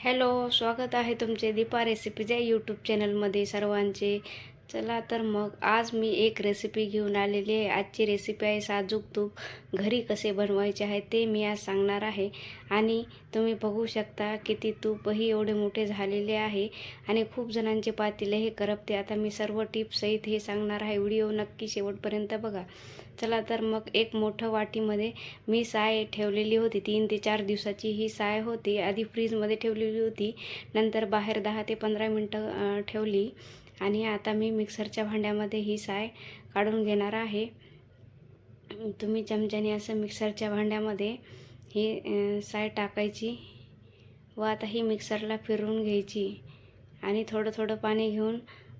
Hello स्वागत आहे तुमचे दीपा रेसिपीज या यूट्यूब चॅनलमध्ये सर्वांचे. चला तर मग आज मी एक रेसिपी घेऊन आलेली आहे. आजची रेसिपी आहे साजूक तूप. घरी कसे बनवायचे आहे ते मी आज सांगणार आहे. आणि तुम्ही बघू शकता किती तूपही एवढे मोठे झालेले आहे. आणि खूप जणांचे पातील हे करपते. आता मी सर्व टिप्ससहित हे सांगणार आहे. व्हिडिओ नक्की शेवटपर्यंत बघा. चला तर मग एक मोठं वाटीमध्ये मी साय ठेवलेली होती. तीन ते चार दिवसाची ही साय होती. आधी फ्रीजमध्ये ठेवलेली होती. नंतर बाहेर दहा ते पंधरा मिनटं ठेवली. आणि आता मी मिक्सरच्या भांड्यामध्ये ही साय काढून घेणार आहे. तुम्ही चमच्याने असं मिक्सरच्या भांड्यामध्ये ही साय टाकायची व आता ही मिक्सरला फिरवून घ्यायची आणि थोडं थोडं पाणी घेऊन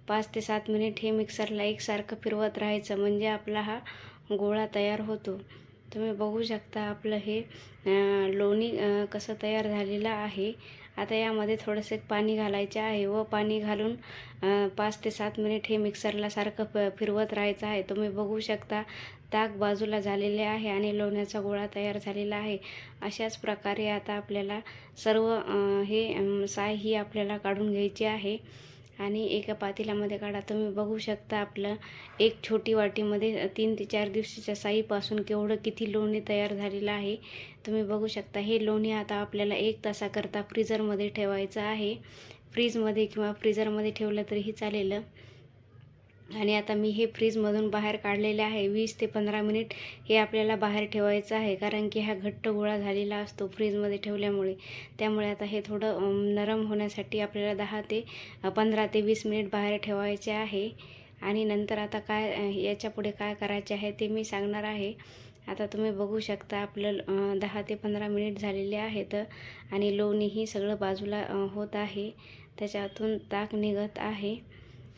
पाच ते सात मिनिट हे मिक्सरला एकसारखं फिरवत राहायचं म्हणजे आपला हा गोळा तयार होतो. तुम्ही बघू शकता आपलं हे लोणी कसं तयार झालेलं आहे. आता यामध्ये थोडंसं पाणी घालायचे आहे व पाणी घालून पाच ते सात मिनिट हे मिक्सरला सारखं फ फिरवत राहायचं आहे. तुम्ही बघू शकता ताक बाजूला झालेले आहे आणि लोण्याचा गोळा तयार झालेला आहे. अशाच प्रकारे आता आपल्याला सर्व हे साय ही आपल्याला काढून घ्यायची आहे. आणि एका पातेल्यामध्ये काढा. तुम्ही बघू शकता आपलं एक छोटी वाटीमध्ये तीन ते चार दिवसाच्या साईपासून केवढं किती लोणी तयार झालेलं आहे. तुम्ही बघू शकता हे लोणी आता आपल्याला एक तासाकरता फ्रीजरमध्ये ठेवायचं आहे. फ्रीजमध्ये किंवा फ्रीजरमध्ये ठेवलं तरीही चालेल. आणि आता मी हे फ्रीजमधून बाहेर काढलेले आहे. वीस ते पंधरा मिनिट हे आपल्याला बाहेर ठेवायचं आहे. कारण की हा घट्ट गोळा झालेला असतो फ्रीजमध्ये ठेवल्यामुळे. त्यामुळे आता हे थोडं नरम होण्यासाठी आपल्याला दहा ते पंधरा ते वीस मिनिट बाहेर ठेवायचे आहे. आणि नंतर आता काय याच्यापुढे याच्यापुढे काय करायचे आहे ते मी सांगणार आहे. आता तुम्ही बघू शकता आपलं दहा ते पंधरा मिनिट झालेले आहेत. आणि लोणीही सगळं बाजूला होत आहे. त्याच्यातून ताक निघत आहे.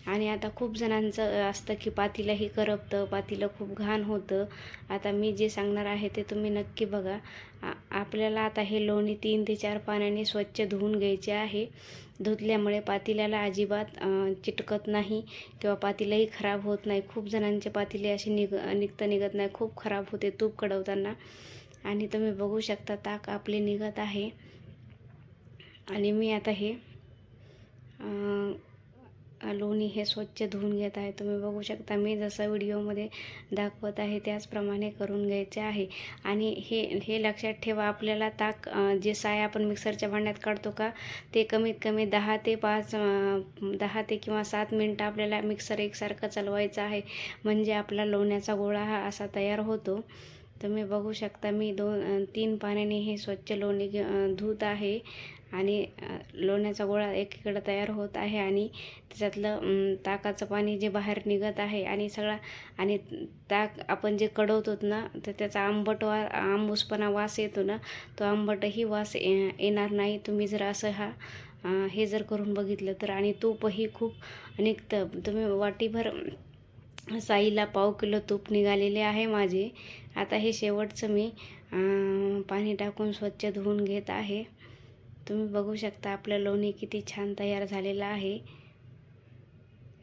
आणि आता खूप जणांचं असतं की पातीलंही करपतं पातीलं खूप घाण होतं. आता मी जे सांगणार आहे ते तुम्ही नक्की बघा. आपल्याला आता हे लोणी तीन ते चार पाण्याने स्वच्छ धुवून घ्यायचे आहे. धुतल्यामुळे पातील्याला अजिबात चिटकत नाही किंवा पातीलाही खराब होत नाही. खूप जणांचे पातीले असे निघ निघतं निघत नाही. खूप खराब होते तूप कडवताना. आणि तुम्ही बघू शकता ताक आपले निघत आहे. आणि मी आता हे लोणी हे स्वच्छ धुवून घेत आहे. तुम्ही बघू शकता मी जसं व्हिडिओमध्ये दाखवत आहे त्याचप्रमाणे करून घ्यायचे आहे. आणि हे हे लक्षात ठेवा आपल्याला ताक जे साय आपण मिक्सरच्या भांड्यात काढतो का ते कमीत कमी दहा ते पाच दहा ते किंवा सात मिनटं आपल्याला मिक्सर एकसारखं चालवायचं आहे. म्हणजे आपला लोण्याचा गोळा हा असा तयार होतो. तुम्ही बघू शकता मी दोन तीन पाण्याने हे स्वच्छ लोणी घे धुत आहे आणि लोण्याचा गोळा एकीकडं तयार होत आहे आणि त्याच्यातलं ताकाचं पाणी जे बाहेर निघत आहे आणि सगळा आणि ताक आपण जे कडवतो ना तर त्याचा आंबट वा आंबूसपणा वास येतो ना तो आंबटही वास ये- येणार नाही. तुम्ही जर असं हा हे जर करून बघितलं तर आणि तूपही खूप निघतं. तुम्ही वाटीभर साईला पाव किलो तूप निघालेले आहे माझे. आता हे शेवटचं मी पाणी टाकून स्वच्छ धुवून घेत आहे. तुम्ही बघू शकता आपलं लोणी किती छान तयार झालेलं आहे.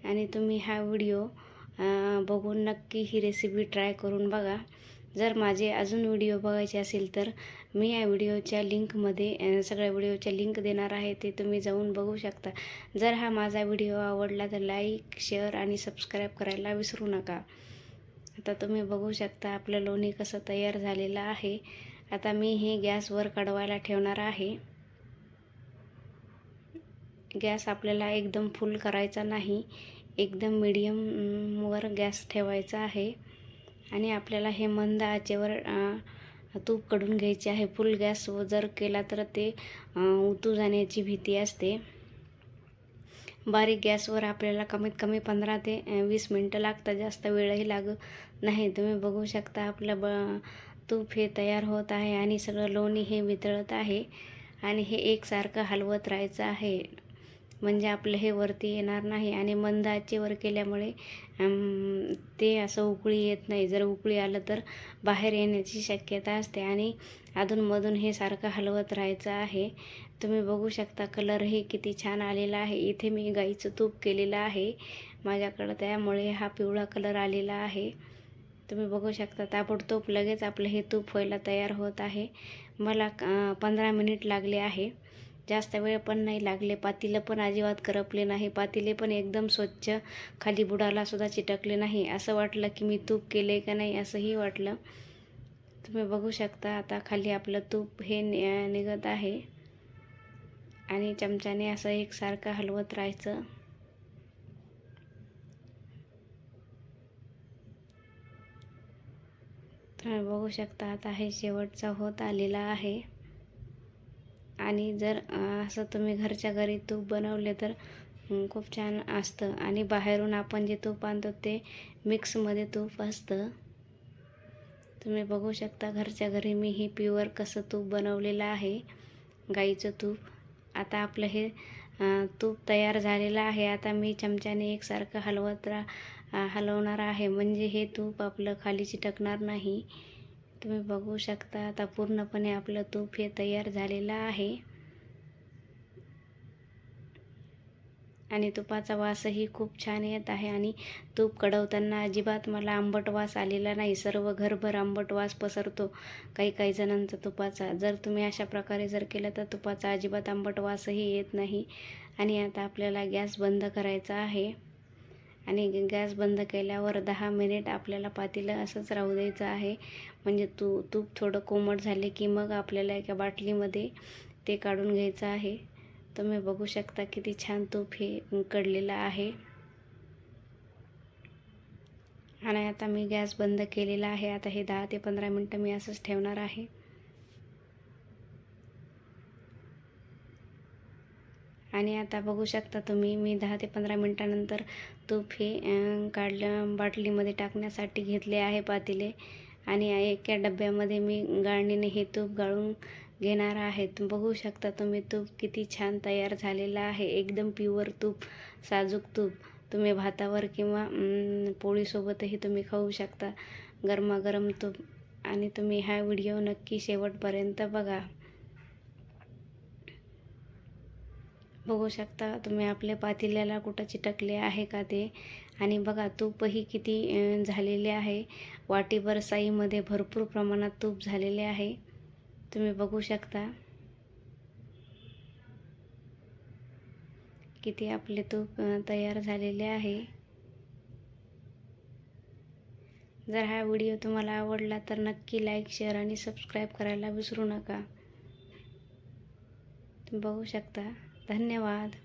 आणि तुम्ही हा व्हिडिओ बघून नक्की ही रेसिपी ट्राय करून बघा. जर माझे अजून व्हिडिओ बघायचे असेल तर मी या व्हिडिओच्या लिंकमध्ये सगळ्या व्हिडिओच्या लिंक देणार आहे ते तुम्ही जाऊन बघू शकता. जर हा माझा व्हिडिओ आवडला तर लाईक शेअर आणि सबस्क्राईब करायला विसरू नका. आता तुम्ही बघू शकता आपलं लोणी कसं तयार झालेलं आहे. आता मी हे गॅसवर कडवायला ठेवणार आहे. गॅस आपल्याला एकदम फुल करायचा नाही. एकदम मीडियमवर गॅस ठेवायचा आहे. आणि आपल्याला हे मंद आचेवर तूपकडून घ्यायचे आहे. फुल गॅस जर केला तर ते उतू जाण्याची भीती असते. बारीक गॅसवर आपल्याला कमीत कमी पंधरा ते वीस मिनटं लागतात. जास्त वेळही लागत नाही. तुम्ही बघू शकता आपलं ब तूप हे तयार होत आहे आणि सगळं लोणी हे वितळत आहे. आणि हे एकसारखं हलवत राहायचं आहे. म्हणजे आपलं हे वरती येणार नाही आणि मंद आचेवर केल्यामुळे ते असं उकळी येत नाही. जर उकळी आलं तर बाहेर येण्याची शक्यता असते. आणि अधूनमधून हे सारखं हलवत राहायचं आहे. तुम्ही बघू शकता कलरही किती छान आलेला आहे. इथे मी गाईचं तूप केलेलं आहे माझ्याकडं. त्यामुळे हा पिवळा कलर आलेला आहे. तुम्ही बघू शकता ताबडतोब लगेच आपलं हे तूप व्हायला तयार होत आहे. मला पंधरा मिनिट लागले आहे. जास्त वेळ पण नाही लागले. पातीलं पण अजिबात करपले नाही. पातीले पण एकदम स्वच्छ खाली बुडाला सुद्धा चिटकले नाही. असं वाटलं की मी तूप केले का नाही असंही वाटलं. तुम्ही बघू शकता आता खाली आपलं तूप हे नि- निघत आहे. आणि चमच्याने असं एकसारखं हलवत राहायचं. तुम्ही बघू शकता आता हे शेवटचा होत आलेला आहे. आणि जर असं तुम्ही घरच्या घरी तूप बनवले तर खूप छान असतं. आणि बाहेरून आपण जे तूप आणतो ते मिक्समध्ये तूप असतं. तुम्ही बघू शकता घरच्या घरी मी हे प्युअर कसं तूप बनवलेलं आहे गाईचं तूप. आता आपलं हे तूप तयार झालेलं आहे. आता मी चमच्याने एकसारखं हलवत रा हलवणार आहे. म्हणजे हे तूप आपलं खाली चिटकणार नाही. तुम्ही बघू शकता आता पूर्णपणे आपलं तूप हे तयार झालेलं आहे. आणि तुपाचा वासही खूप छान येत आहे आणि तूप कडवताना अजिबात मला आंबट वास आलेला नाही. सर्व घरभर आंबट वास पसरतो काही काही जणांचा तुपाचा. जर तुम्ही अशा प्रकारे जर केलं तर तुपाचा अजिबात आंबट वासही येत नाही. आणि आता आपल्याला गॅस बंद करायचा आहे. आणि गॅस बंद केल्यावर दहा मिनिट आपल्याला पातेलं असंच राहू द्यायचं आहे. म्हणजे तू तूप थोडं कोमट झाले की मग आपल्याला एका बाटलीमध्ये ते काढून घ्यायचं आहे. तुम्ही बघू शकता किती छान तूप हे कडलेलं आहे. आणि आता मी गॅस बंद केलेला आहे. आता हे दहा ते पंधरा मिनटं मी असंच ठेवणार आहे. आणि आता बघू शकता तुम्ही मी दहा ते पंधरा मिनटानंतर तूप हे काढलं बाटलीमध्ये टाकण्यासाठी घेतले आहे पातेले. आणि एका डब्यामध्ये मी गाळणीने हे तूप गाळून घेणार आहे. बघू शकता तुम्ही तूप किती छान तयार झालेला आहे. एकदम प्युअर तूप साजूक तूप. तुम्ही भातावर किंवा पोळीसोबतही तुम्ही खाऊ शकता. गरमागरम तूप. आणि तुम्ही हा व्हिडिओ नक्की शेवटपर्यंत बघा. बघू शकता तुम्ही आपल्या पातेल्याला कुठं चिटकले आहे का ते. आणि बघा तूपही किती झालेले आहे. वाटीभर साईमध्ये भरपूर प्रमाणात तूप झालेले आहे. तुम्ही बघू शकता. किती आपले तूप तयार झालेले आहे. जर हा व्हिडिओ तुम्हाला आवडला तर नक्की लाईक शेअर आणि सबस्क्राईब करायला विसरू नका. तुम्ही बघू शकता. धन्यवाद.